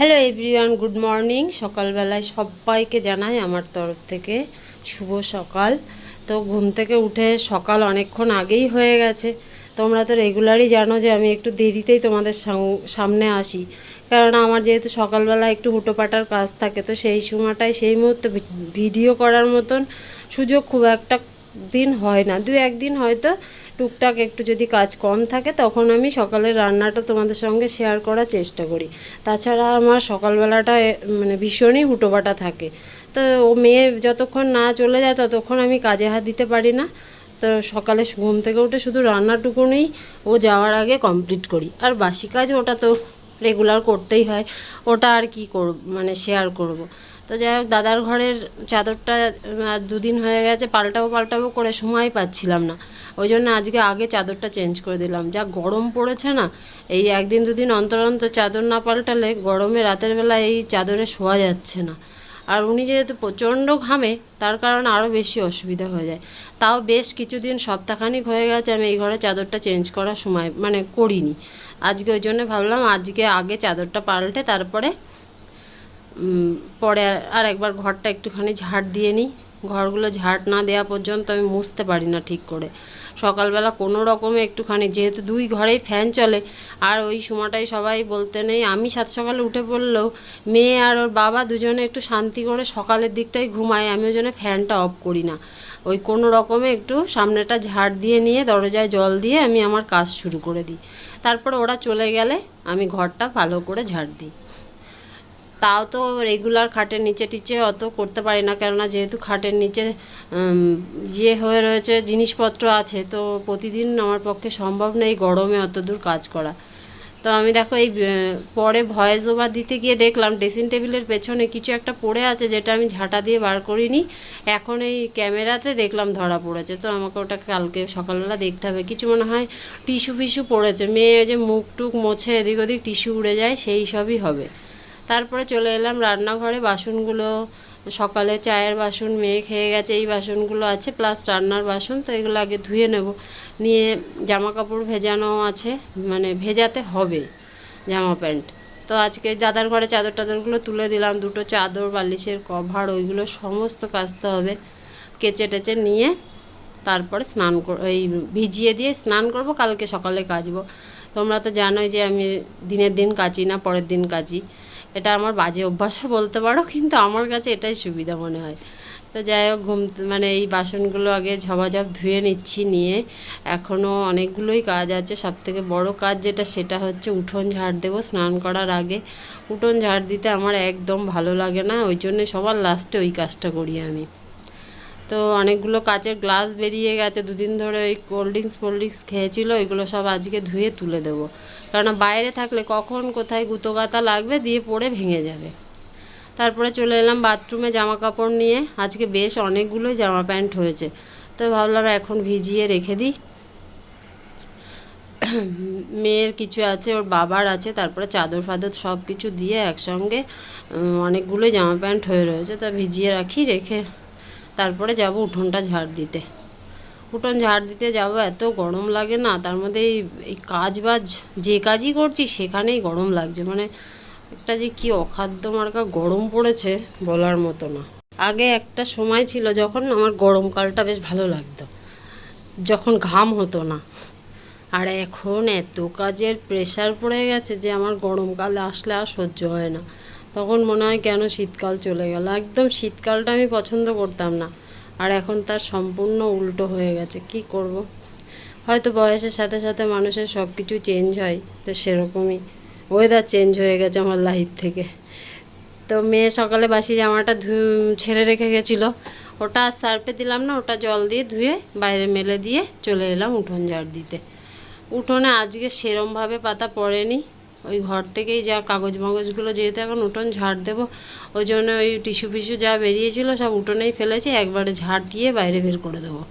Hello everyone good morning সকালবেলায় সবাইকে জানাই আমার তরফ থেকে শুভ সকাল। তো ঘুম থেকে উঠে সকাল অনেকক্ষণ আগেই হয়ে গেছে। তোমরা তো রেগুলারই জানো যে আমি একটু দেরিতেই তোমাদের সামনে আসি। কারণ আমার যেহেতু সকালবেলা একটু হুটোপাটার কাজ থাকে, তো সেই সময়টায় সেই মুহূর্তে ভিডিও করার মতন সুযোগ খুব একটা দিন হয় না। দু, একদিন হয়তো টুকটাক একটু যদি কাজ কম থাকে, তখন আমি সকালের রান্নাটা তোমাদের সঙ্গে শেয়ার করার চেষ্টা করি। তাছাড়া আমার সকালবেলাটা মানে ভীষণই হুটোবাটা থাকে। তো ও মেয়ে যতক্ষণ না চলে যায়, ততক্ষণ আমি কাজে হাত দিতে পারি না। তো সকালে ঘুম থেকে উঠে শুধু রান্নাটুকুনই ও যাওয়ার আগে কমপ্লিট করি। আর বাসি কাজ ওটা তো রেগুলার করতেই হয়। ওটা আর কি করব মানে শেয়ার করব। তো যাই হোক, দাদার ঘরের চাদরটা দুদিন হয়ে গেছে, পাল্টাবো পাল্টাবো করে সময় পাচ্ছিলাম না। ওই জন্য আজকে আগে চাদরটা চেঞ্জ করে দিলাম। যা গরম পড়েছে না, এই একদিন দুদিন অন্তর অন্তর চাদর না পাল্টালে গরমে রাতের বেলা এই চাদরে শোয়া যাচ্ছে না। আর উনি যেহেতু প্রচণ্ড ঘামে, তার কারণে আরও বেশি অসুবিধা হয়ে যায়। তাও বেশ কিছুদিন সপ্তাহখানিক হয়ে গেছে আমি এই ঘরে চাদরটা চেঞ্জ করার সময় মানে করিনি। আজকে ওই জন্য ভাবলাম আজকে আগে চাদরটা পাল্টে তারপরে পরে আর- একবার ঘরটা একটুখানি ঝাড় দিয়ে নিই। ঘরগুলো ঝাড় না দেওয়া পর্যন্ত আমি মুছতে পারি না ঠিক করে। সকালবেলা কোনো রকমে একটুখানি, যেহেতু দুই ঘরেই ফ্যান চলে, আর ওই সময়টাই সবাই বলতে নেই। আমি সাত সকালে উঠে পড়লেও মেয়ে আর ওর বাবা দুজনে একটু শান্তি করে সকালের দিকটাই ঘুমায় আমি ওই জন্য ফ্যানটা অফ করি না। ওই কোনো রকমে একটু সামনেটা ঝাড় দিয়ে নিয়ে দরজায় জল দিয়ে আমি আমার কাজ শুরু করে দিই। তারপর ওরা চলে গেলে আমি ঘরটা ভালো করে ঝাড় দিই। তাও তো রেগুলার খাটের নিচে টিচে অত করতে পারি না, কেননা যেহেতু খাটের নিচে ইয়ে হয়ে রয়েছে, জিনিসপত্র আছে, তো প্রতিদিন আমার পক্ষে সম্ভব নেই গরমে অত দূর কাজ করা। তো আমি দেখো এই পরে ভয়েস ওভার দিতে গিয়ে দেখলাম ড্রেসিং টেবিলের পেছনে কিছু একটা পড়ে আছে, যেটা আমি ঝাঁটা দিয়ে বার করিনি। এখন এই ক্যামেরাতে দেখলাম ধরা পড়েছে, তো আমাকে ওটা কালকে সকালবেলা দেখতে হবে। কিছু মনে হয় টিস্যু ফিস্যু পড়েছে, মেয়ে যে মুখ টুক মোছে এদিক ওদিক টিস্যু উড়ে যায়, সেই সবই হবে। তারপরে চলে এলাম রান্নাঘরে। বাসনগুলো সকালে চায়ের বাসন, মেয়ে খেয়ে গেছে, এই বাসনগুলো আছে প্লাস রান্নার বাসন, তো এগুলো আগে ধুয়ে নেব। নিয়ে জামা কাপড় ভেজানো আছে মানে ভেজাতে হবে জামা প্যান্ট। তো আজকে দাদার ঘরে চাদর টাদরগুলো তুলে দিলাম, দুটো চাদর, বালিশের কভার, ওইগুলো সমস্ত কাচতে হবে। কেচে টেচে নিয়ে তারপরে স্নান এই ভিজিয়ে দিয়ে স্নান করব, কালকে সকালে কাচবো। তোমরা তো জানোই যে আমি দিনের দিন কাচি না, পরের দিন কাচি। এটা আমার বাজে অভ্যাসও বলতে পারো, কিন্তু আমার কাছে এটাই সুবিধা মনে হয়। তো যাই হোক, ঘুম মানে এই বাসনগুলো আগে ঝবাঝপ ধুয়ে নিচ্ছি, নিয়ে এখনও অনেকগুলোই কাজ আছে। সব থেকে বড় কাজ যেটা, সেটা হচ্ছে উঠোন ঝাড় দেবো স্নান করার আগে। উঠোন ঝাড় দিতে আমার একদম ভালো লাগে না, ওই জন্যে সবার লাস্টে ওই কাজটা করি আমি। তো অনেকগুলো কাচের গ্লাস বেরিয়ে গেছে। দুদিন ধরে ওই কোল্ড ড্রিঙ্কস ফোল্ড ড্রিঙ্কস খেয়েছিলো, ওইগুলো সব আজকে ধুয়ে তুলে দেবো। কেননা বাইরে থাকলে কখন কোথায় গুঁতো গাতা লাগবে দিয়ে পড়ে ভেঙে যাবে। তারপরে চলে এলাম বাথরুমে জামা কাপড় নিয়ে। আজকে বেশ অনেকগুলোই জামা প্যান্ট হয়েছে। তো ভাবলাম এখন ভিজিয়ে রেখে দিই। মেয়ের কিছু আছে, ওর বাবার আছে, তারপরে চাদর ফাদর সব কিছু দিয়ে একসঙ্গে অনেকগুলোই জামা প্যান্ট হয়ে রয়েছে। তা ভিজিয়ে রাখি, রেখে তারপরে যাব উঠোনটা ঝাড় দিতে। উঠোন ঝাড় দিতে যাব, এত গরম লাগে না, তার মধ্যে এই কাজ বাজ যে কাজই করছি সেখানেই গরম লাগছে। মানে একটা যে কি অখাদ্য মার্কা গরম পড়েছে বলার মতো না। আগে একটা সময় ছিল যখন আমার গরমকালটা বেশ ভালো লাগতো, যখন ঘাম হতো না। আর এখন এত কাজের প্রেশার পড়ে গেছে যে আমার গরমকালে আসলে আর সহ্য হয় না। তখন মনে হয় কেন শীতকাল চলে গেল। একদম শীতকালটা আমি পছন্দ করতাম না। আর এখন তার সম্পূর্ণ উল্টো হয়ে গেছে। কি করব। হয়তো বয়সের সাথে সাথে মানুষের সব কিছু চেঞ্জ হয়। তো সেরকমই ওয়েদার চেঞ্জ হয়ে গেছে আমার লাইফ থেকে। তো মেয়ে সকালে বাসি জামাটা ধু, ছেড়ে রেখে গেছিল। ওটা সার্ফে দিলাম না, ওটা জল দিয়ে ধুয়ে বাইরে মেলে দিয়ে চলে এলাম উঠোন ঝাড় দিতে। উঠোনে আজকে সেরমভাবে পাতা পড়েনি। ওই ঘর থেকেই যা কাগজ মাগজগুলো যেহেতু এখন উঠোন ঝাড় দেবো, ওই জন্য ওই টিস্যু ফিস্যু যা বেরিয়েছিল সব উঠোনেই ফেলেছি, একবারে ঝাড় দিয়ে বাইরে বের করে দেবো।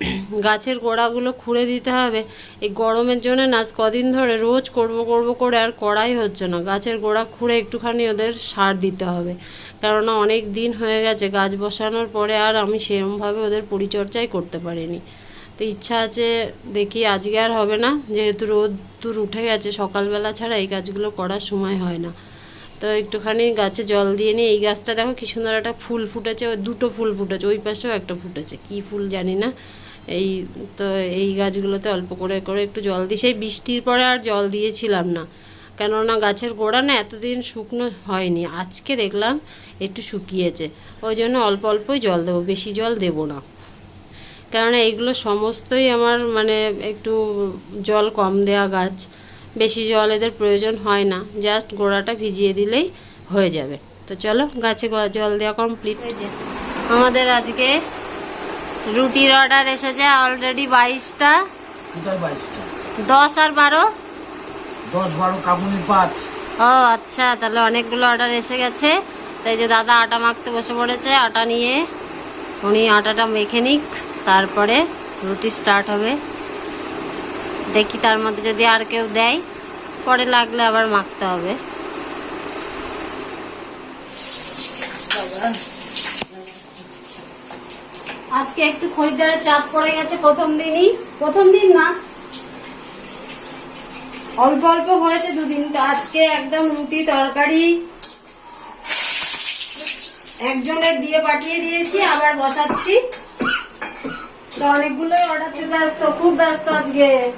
গাছের গোড়াগুলো খুঁড়ে দিতে হবে, এই গরমের জন্য না, আজ কদিন ধরে রোজ করব করব করে আর করাই হচ্ছে না, গাছের গোড়া খুঁড়ে একটুখানি ওদের সার দিতে হবে, কেননা অনেক দিন হয়ে গেছে গাছ বসানোর পরে আর আমি সেরমভাবে ওদের পরিচর্যাই করতে পারিনি। তো ইচ্ছা আছে দেখি আজকে আর হবে না, যেহেতু রোদ দূর উঠে গেছে, সকালবেলা ছাড়া এই গাছগুলো করার সময় হয় না। তো একটুখানি গাছে জল দিয়ে নিয়ে এই গাছটা দেখো কি সুন্দর একটা ফুল ফুটেছে, ওই দুটো ফুল ফুটেছে, ওই পাশেও একটা ফুটেছে, কি ফুল জানি না। এই তো এই গাছগুলোতে অল্প করে করে একটু জল দিই, সেই বৃষ্টির পরে আর জল দিয়েছিলাম না। কেননা গাছের গোড়া না এতদিন শুকনো হয়নি, আজকে দেখলাম একটু শুকিয়েছে, ওই জন্য অল্প অল্পই জল দেবো, বেশি জল দেবো না। কেননা এইগুলো সমস্তই আমার মানে একটু জল কম দেওয়া গাছ। বেশি জল এদের প্রয়োজন হয় না। জাস্ট গোড়াটা ভিজিয়ে দিলেই হয়ে যাবে। তো চলো গাছে জল দেওয়া কমপ্লিট আমাদের আজকে রুটির অর্ডার এসেছে অলরেডি বাইশটা। বাইশটা? দশ আর বারো? দশ বারো কাবুনি পাঁচ। ও আচ্ছা তাহলে অনেকগুলো অর্ডার এসে গেছে। তাই যে দাদা আটা মাখতে বসে পড়েছে আটা নিয়ে উনি আটাটা মেখে নিক। তারপরে রুটি স্টার্ট হবে। দেখি তার মধ্যে যদি আর কেউ দেয়, পরে লাগলে আবার মাখতে হবে। আজকে একটু খরিদ্দারের চাপ পড়ে গেছে প্রথম দিনই। প্রথম দিন না। অল্প অল্প হয়েছে দুদিন। তো আজকে একদম রুটি তরকারি একজনের দিয়ে পাঠিয়ে দিয়েছি, আবার বসাচ্ছি। তো অনেকগুলোই অর্ডার চলে ব্যস্ত খুব ব্যস্ত আজকে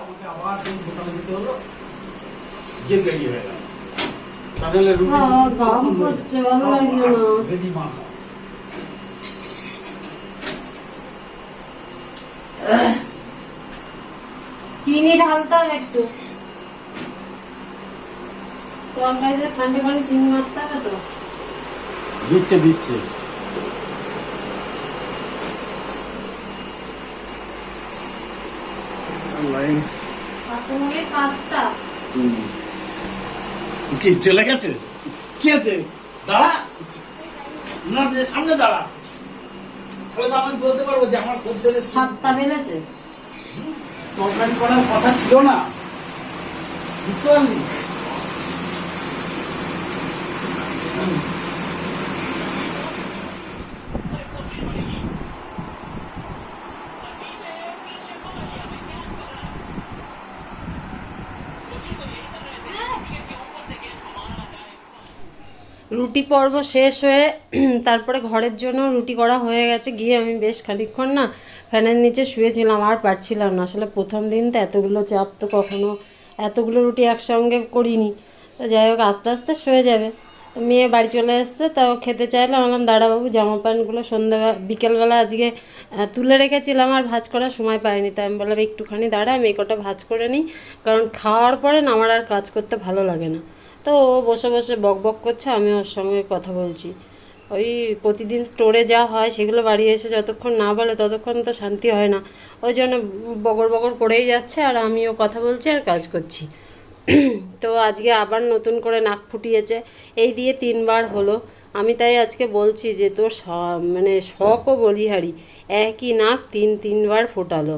আমাকে আবার সেই গাম করছে, ভালো লাগল না। চিনি ঢালতে হবে একটু তরকারিতে ঠান্ডা পানি চিনি মারতে হবে তো দিচ্ছে। দিচ্ছে কি চলে গেছে? কি আছে? দাঁড়া। না সামনে দাঁড়া। তাহলে তো আমি বলতে পারব যে আমার খদ্দের সাতটা বেড়েছে তরকারি করার কথা ছিল না। বুঝতে পারলি? রুটি পর্ব শেষ হয়ে তারপরে ঘরের জন্য রুটি করা হয়ে গেছে। গিয়ে আমি বেশ খানিকক্ষণ না ফ্যানের নিচে শুয়েছিলাম, আর পারছিলাম না। আসলে প্রথম দিন তো এতগুলো চাপ তো কখনো এতগুলো রুটি একসঙ্গে করিনি। তো যাই হোক, আস্তে আস্তে শুয়ে যাবে। মেয়ে বাড়ি চলে এসছে তাও খেতে চাইলে আমি বললাম, দাঁড়াবাবু, জামা প্যান্টগুলো সন্ধ্যাবেলা, বিকেলবেলা আজকে তুলে রেখেছিলাম, আর ভাজ করার সময় পাইনি। তাই আমি বললাম, একটুখানি দাঁড়া, আমি এই কটা ভাজ করে নিই। কারণ খাওয়ার পরে না আমার আর কাজ করতে ভালো লাগে না। তো ও বসে বসে বক বক করছে, আমি ওর সঙ্গে কথা বলছি। ওই প্রতিদিন স্টোরে যা হয় সেগুলো বাড়ি এসে যতক্ষণ না বলে ততক্ষণ তো শান্তি হয় না। ওই জন্য বগর বগর করেই যাচ্ছে আর আমিও কথা বলছি আর কাজ করছি। তো আজকে আবার নতুন করে নাক ফুটিয়েছে। এই দিয়ে তিনবার হলো। আমি তাই আজকে বলছি যে তোর মানে শখও বলিহারি। একই নাক তিন তিনবার ফোটালো।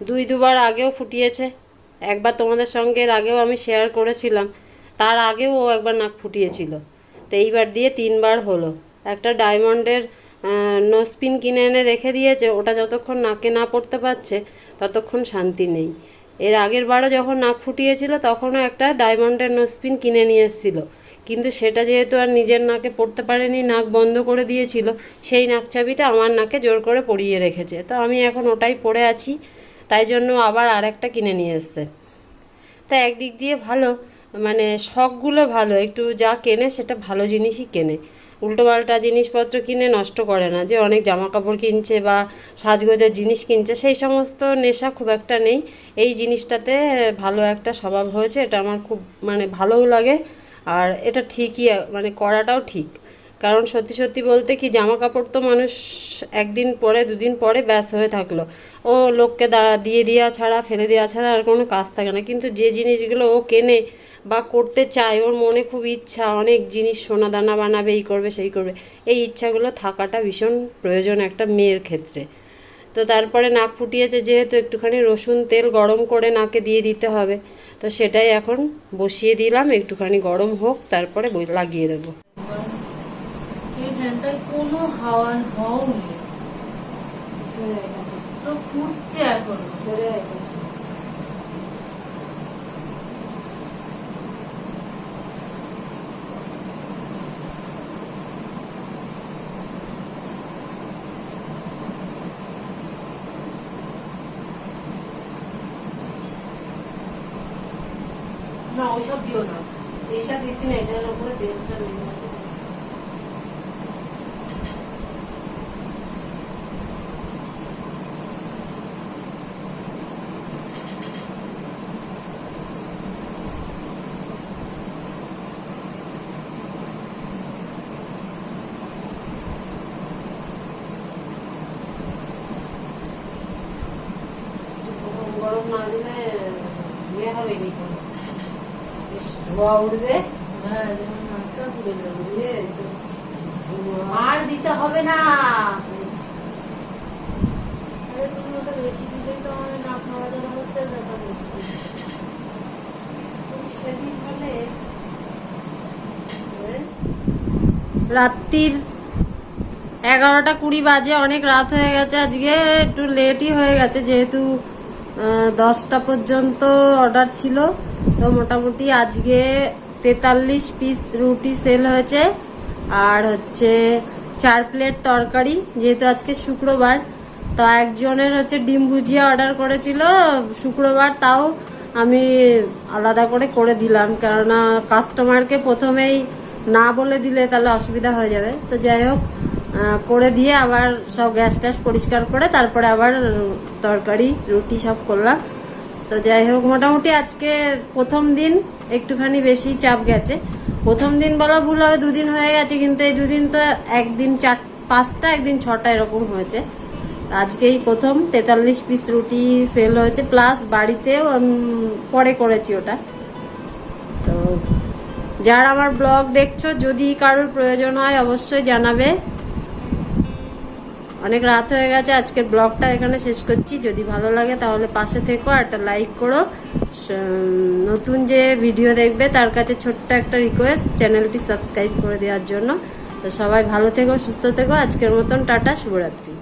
দুই দুবার আগেও ফুটিয়েছে। একবার তোমাদের সঙ্গে আগেও আমি শেয়ার করেছিলাম। তার আগেও ও একবার নাক ফুটিয়েছিল। তো এইবার দিয়ে তিনবার হলো। একটা ডায়মন্ডের নোসপিন কিনে এনে রেখে দিয়েছে, ওটা যতক্ষণ নাকে না পড়তে পারছে, ততক্ষণ শান্তি নেই। এর আগের বারও যখন নাক ফুটিয়েছিল, তখনও একটা ডায়মন্ডের নোসপিন কিনে নিয়ে এসেছিল। কিন্তু সেটা যেহেতু আর নিজের নাকে পড়তে পারেনি, নাক বন্ধ করে দিয়েছিল, সেই নাক চাবিটা আমার নাকে জোর করে পরিয়ে রেখেছে। তো আমি এখন ওটাই পড়ে আছি, তাই জন্য আবার আরেকটা কিনে নিয়ে এসছে। তা একদিক দিয়ে ভালো মানে শখগুলো ভালো, একটু যা কেনে সেটা ভালো জিনিসই কেনে। উল্টোপাল্টা জিনিসপত্র কিনে নষ্ট করে না, যে অনেক জামা কাপড় কিনছে বা সাজগোজার জিনিস কিনছে, সেই সমস্ত নেশা খুব একটা নেই। এই জিনিসটাতে ভালো একটা স্বভাব হয়েছে, এটা আমার খুব মানে ভালোও লাগে, আর এটা ঠিকই মানে করাটাও ঠিক। কারণ সত্যি সত্যি বলতে কি জামা কাপড় তো মানুষ একদিন পরে, দুদিন পরে ব্যাস হয়ে থাকল। ও লোককে দা, দিয়ে দেওয়া ছাড়া, ফেলে দেওয়া ছাড়া আর কোনো কাজ থাকে না। কিন্তু যে জিনিসগুলো ও কেনে বা করতে চায় ওর মনে খুব ইচ্ছা অনেক জিনিস সোনা দানা বানাবে এই করবে সেই করবে। এই ইচ্ছাগুলো থাকাটা ভীষণ প্রয়োজন একটা মেয়ের ক্ষেত্রে। তো তারপরে নাক ফুটিয়েছে যেহেতু একটুখানি রসুন তেল গরম করে নাকে দিয়ে দিতে হবে তো সেটাই এখন বসিয়ে দিলাম একটুখানি গরম হোক তারপরে লাগিয়ে দেবো। এই ফ্যানটায় কোনো হাওয়া নেই। ফুটছে এখন। না, ওইসব দিও না। এইসব দিচ্ছি না, এটার উপরে তেলটা লেগে আছে। গরম না দিলে ইয়ে হবে হ্যাঁ রাত্রির এগারোটা কুড়ি বাজে, অনেক রাত হয়ে গেছে আজকে, একটু লেটই হয়ে গেছে, যেহেতু দশটা পর্যন্ত অর্ডার ছিল। তো মোটামুটি আজকে তেতাল্লিশ পিস রুটি সেল হয়েছে। আর হচ্ছে চার প্লেট তরকারি, যেহেতু আজকে শুক্রবার, তো একজনের হচ্ছে ডিম ভুজিয়া অর্ডার করেছিল, শুক্রবার তাও আমি আলাদা করে করে দিলাম। কেননা কাস্টমারকে প্রথমেই না বলে দিলে তাহলে অসুবিধা হয়ে যাবে। তো যাই হোক করে দিয়ে আবার সব গ্যাস ট্যাস পরিষ্কার করে তারপরে আবার তরকারি, রুটি সব করলাম। তো যাই হোক, মোটামুটি আজকে প্রথম দিন একটুখানি বেশি চাপ গেছে। প্রথম দিন বলা ভুল হবে, দুদিন হয়ে গেছে, কিন্তু এই দুদিন তো একদিন চার, পাঁচটা, একদিন ছটা এরকম হয়েছে। আজকেই প্রথম তেতাল্লিশ পিস রুটি সেল হয়েছে প্লাস বাড়িতেও পরে করেছি ওটা। তো যারা আমার ব্লগ দেখছ, যদি কারোর প্রয়োজন হয় অবশ্যই জানাবে। অনেক রাত হয়ে গেছে, আজকের ব্লগটা এখানে শেষ করছি। যদি ভালো লাগে তাহলে পাশে থেকো একটা লাইক করো। নতুন যে ভিডিও দেখবে তার কাছে ছোট্ট একটা রিকোয়েস্ট চ্যানেলটি সাবস্ক্রাইব করে দেওয়ার জন্য। তো সবাই ভালো থেকো, সুস্থ থেকো। আজকের মতন টাটা, শুভরাত্রি।